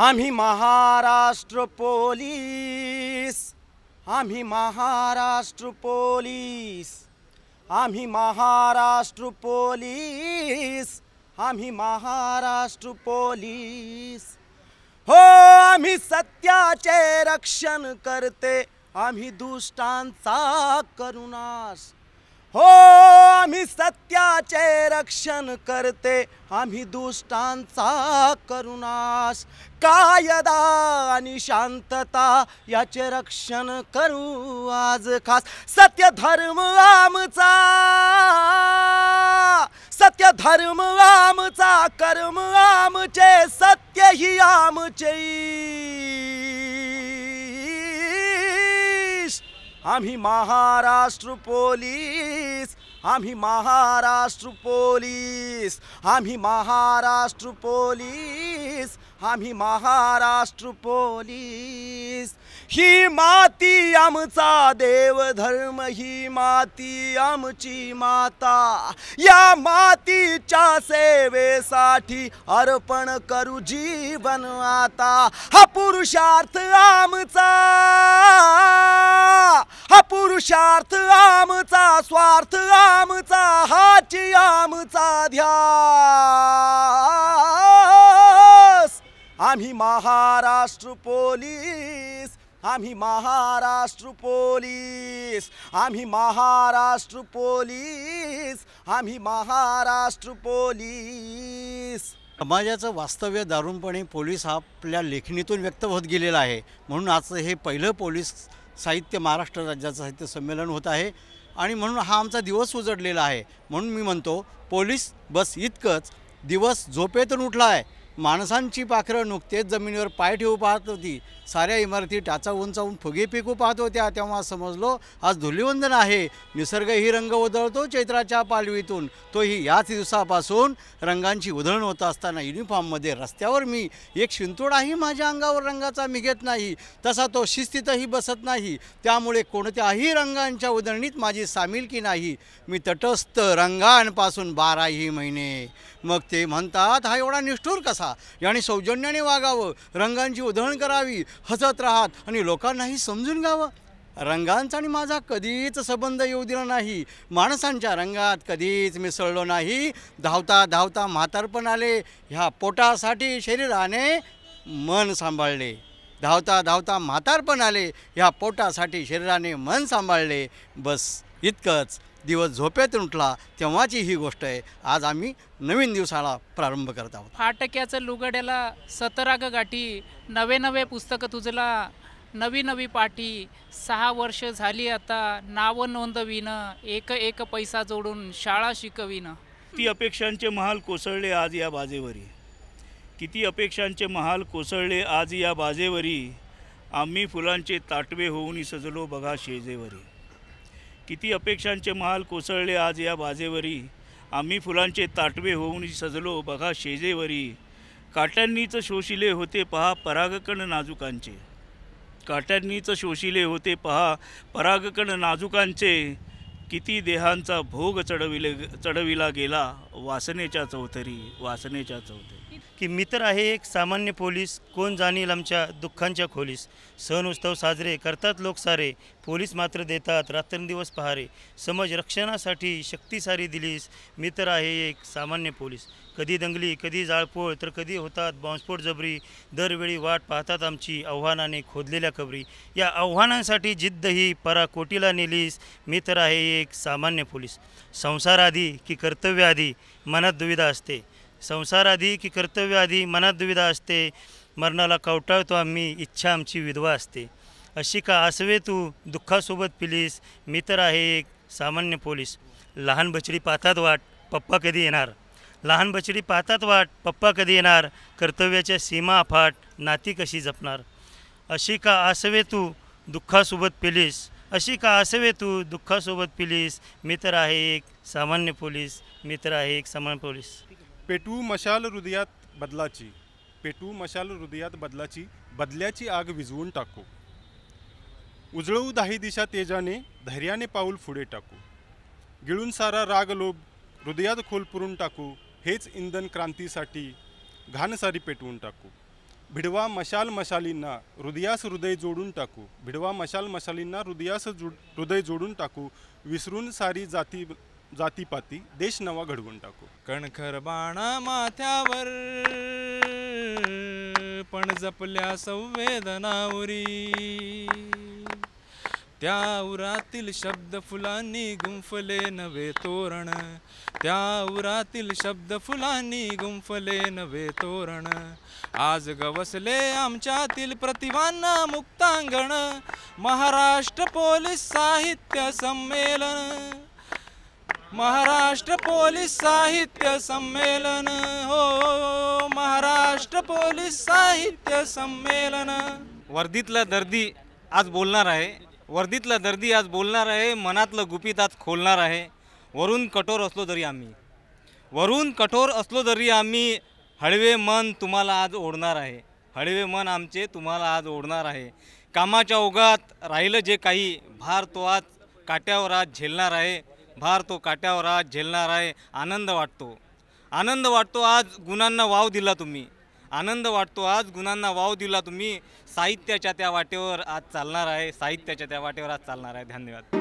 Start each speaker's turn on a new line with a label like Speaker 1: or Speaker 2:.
Speaker 1: आम्ही महाराष्ट्र पोलीस. आम्ही महाराष्ट्र पोलीस. आम्ही महाराष्ट्र पोलीस. आम्ही महाराष्ट्र पोलीस. हो आम्ही सत्याचे रक्षण करते. आम्ही दुष्टांचा करुणास. हो आम्ही सत्याचे रक्षण करते. आम्ही दुष्टांचा करुणास कायदा आणि शांतता याचे रक्षण करू आज खास. सत्य धर्म आमचा सत्य धर्म आमचा कर्म आमचे सत्य ही आमचे आम्ही महाराष्ट्र पोलीस. आम्ही महाराष्ट्र पोलीस. आम्ही महाराष्ट्र पोलीस. आम्ही महाराष्ट्र पोलीस. ही माती आमचा देवधर्म ही माती आमची माता. या मातीच्या सेवेसाठी अर्पण करू जीवन आता. हा पुरुषार्थ आमचा. हा पुरुषार्थ आमचा स्वार्थ आमचा हाची आमचा ध्या आम्ही महाराष्ट्र पोलीस आम्ही महाराष्ट्र पोलीस आम्ही महाराष्ट्र पोलीस आम्ही महाराष्ट्र पोलीस.
Speaker 2: समाजाचं वास्तव्य दारुणपणे पोलीस आपल्या लेखणीतून व्यक्त होत गेलेला आहे. म्हणून आजचं हे पहिलं पोलीस साहित्य महाराष्ट्र राज्याचं साहित्य संमेलन होत आहे. आणि म्हणून हा आमचा दिवस उजडलेला आहे. म्हणून मी म्हणतो पोलीस बस इतकंच दिवस झोपेतून उठला आहे माणसांची पाखरं नुकतेच जमिनीवर पाय ठेवू पाहत होती. साऱ्या इमारती टाचा उंचावून फुगे पिकू पाहत होत्या. तेव्हा समजलो आज धुलिवंदन आहे. निसर्गही रंग उधळतो चैत्राच्या पालवीतून. तोही याच दिवसापासून रंगांची उधळण होत असताना युनिफॉर्ममध्ये रस्त्यावर मी एक शिंतोडाही माझ्या अंगावर रंगाचा मी घेत नाही. तसा तो शिस्तीतही बसत नाही. त्यामुळे कोणत्याही रंगांच्या उधळणीत माझी सामीलकी नाही. मी तटस्थ रंगांपासून बाराही महिने. मग ते म्हणतात हा एवढा निष्ठूर कसा? याने सौजन्याने वागावं रंगांची उधळण करावी हसत राहात आणि लोकांनाही समजून घ्यावं. रंगांचा आणि माझा कधीच संबंध येऊ दिला नाही. माणसांच्या रंगात कधीच मिसळलो नाही. धावता धावता म्हातारपण आले. ह्या पोटासाठी शरीराने मन सांभाळले. धावता धावता म्हातारपण आले. ह्या पोटासाठी शरीराने मन सांभाळले. बस. इतकंच. दिवस झोपेतून उठला तेव्हाची ही गोष्ट आहे. आज आम्ही नवीन दिवसाला प्रारंभ करत आहोत.
Speaker 3: फाटक्याचं लुगड्याला सतराग गाठी नवे नवे पुस्तकं तुझला नवी नवी पाठी. सहा वर्ष झाली आता नावं नोंदविणं एक एक पैसा जोडून शाळा शिकविणं
Speaker 4: किती अपेक्षांचे महाल कोसळले आज या बाजेवरी? किती अपेक्षांचे महाल कोसळले आज या बाजेवरी? आम्ही फुलांचे ताटवे होऊन सजलो बघा शेजेवरी. किती अपेक्षांचे महाल कोसळले आज या बाजेवरी. आम्ही फुलांचे ताटवे होऊन सजलो बघा शेजेवरी. काट्यांनीच शोषिले होते पहा परागकण नाजुकांचे. काट्यांनीच शोषिले होते पहा परागकण नाजुकांचे. किती देहांचा भोग चढविले चढविला गेला वासनेच्या चौथरी वासनेच्या चौथरी.
Speaker 5: की मित्र आहे एक सामान्य पोलीस कोण जाणील आमच्या दुःखांच्या खोलीस. सण उत्सव साजरे करतात लोक सारे पोलीस मात्र देतात रात्रंदिवस पहारे. समज रक्षणासाठी शक्ती सारी दिलीस मित्र आहे एक सामान्य पोलीस. कधी दंगली कधी जाळपोळ तर कधी होतात बॉम्बस्फोट जबरी. दरवेळी वाट पाहतात आमची आव्हानाने खोदलेल्या कबरी. या आव्हानांसाठी जिद्द ही पराकोटीला नेलीस मित्र आहे एक सामान्य पोलीस. संसार आधी की कर्तव्याआधी मनात दुविधा असते. संसार आधी की कर्तव्य आधी मनात दुविधा असते मरणाला कवटाळतो आम्ही इच्छा आमची विधवा असते. अशी का आसवे तू दुःखासोबत पिलीस मी तर आहे एक सामान्य पोलीस. लहान बछडी पाहतात वाट पप्पा कधी येणार? लहान बछडी पाहतात वाट पप्पा कधी येणार? कर्तव्याच्या सीमा अफाट नाती कशी जपणार? अशी का आसवे तू दुःखासोबत पिलीस? अशी का आसवे तू दुःखासोबत पिलीस? मी तर आहे एक सामान्य पोलीस मी तर आहे एक सामान्य पोलीस.
Speaker 6: पेटू मशाल हृदयात बदलाची पेटू मशाल हृदयात बदलाची बदल्याची आग विझवून टाकू. उजळवू दाही दिशा तेजाने धैर्याने पाऊल पुढे टाकू. गिळून सारा राग लोभ हृदयात खोल पुरून टाकू हेच इंधन क्रांतीसाठी घाण सारी पेटवून टाकू. भिडवा मशाल मशालींना हृदयास हृदय जोडून टाकू. भिडवा मशाल मशालींना हृदयास जोड हृदय जोडून टाकू. विसरून सारी जाती जातीपाती देश नवा घडवून टाकू.
Speaker 7: कणखर बाणा माथ्यावर पण जपल्या संवेदनावरी. त्या उरातील शब्द फुलांनी गुंफले नवे तोरण. त्या उरातील शब्द फुलांनी गुंफले नवे तोरण. आज गवसले आमच्यातील प्रतिभांना मुक्तांगण. महाराष्ट्र पोलीस साहित्य संमेलन. महाराष्ट्र पोलीस साहित्य संमेलन हो महाराष्ट्र पोलीस साहित्य संमेलन.
Speaker 8: वर्दीतला दर्दी आज बोलणार आहे. वर्दीतला दर्दी आज बोलणार आहे मनातलं गुपित आज खोलणार आहे. वरून कठोर असलो तरी आम्ही. वरून कठोर असलो तरी आम्ही हळवे मन तुम्हाला आज ओढणार आहे. हळवे मन आमचे तुम्हाला आज ओढणार आहे. कामाच्या ओघात राहिलं जे काही भार तो आज काट्यावर आज झेलणार आहे. भार तो काट्यावर आज झेलणार आहे आनंद वाटतो. आनंद वाटतो आज गुणांना वाव दिला तुम्ही. आनंद वाटतो आज गुणांना वाव दिला तुम्ही. साहित्याच्या त्या वाटेवर आज चालणार आहे साहित्याच्या त्या वाटेवर आज चालणार आहे. धन्यवाद.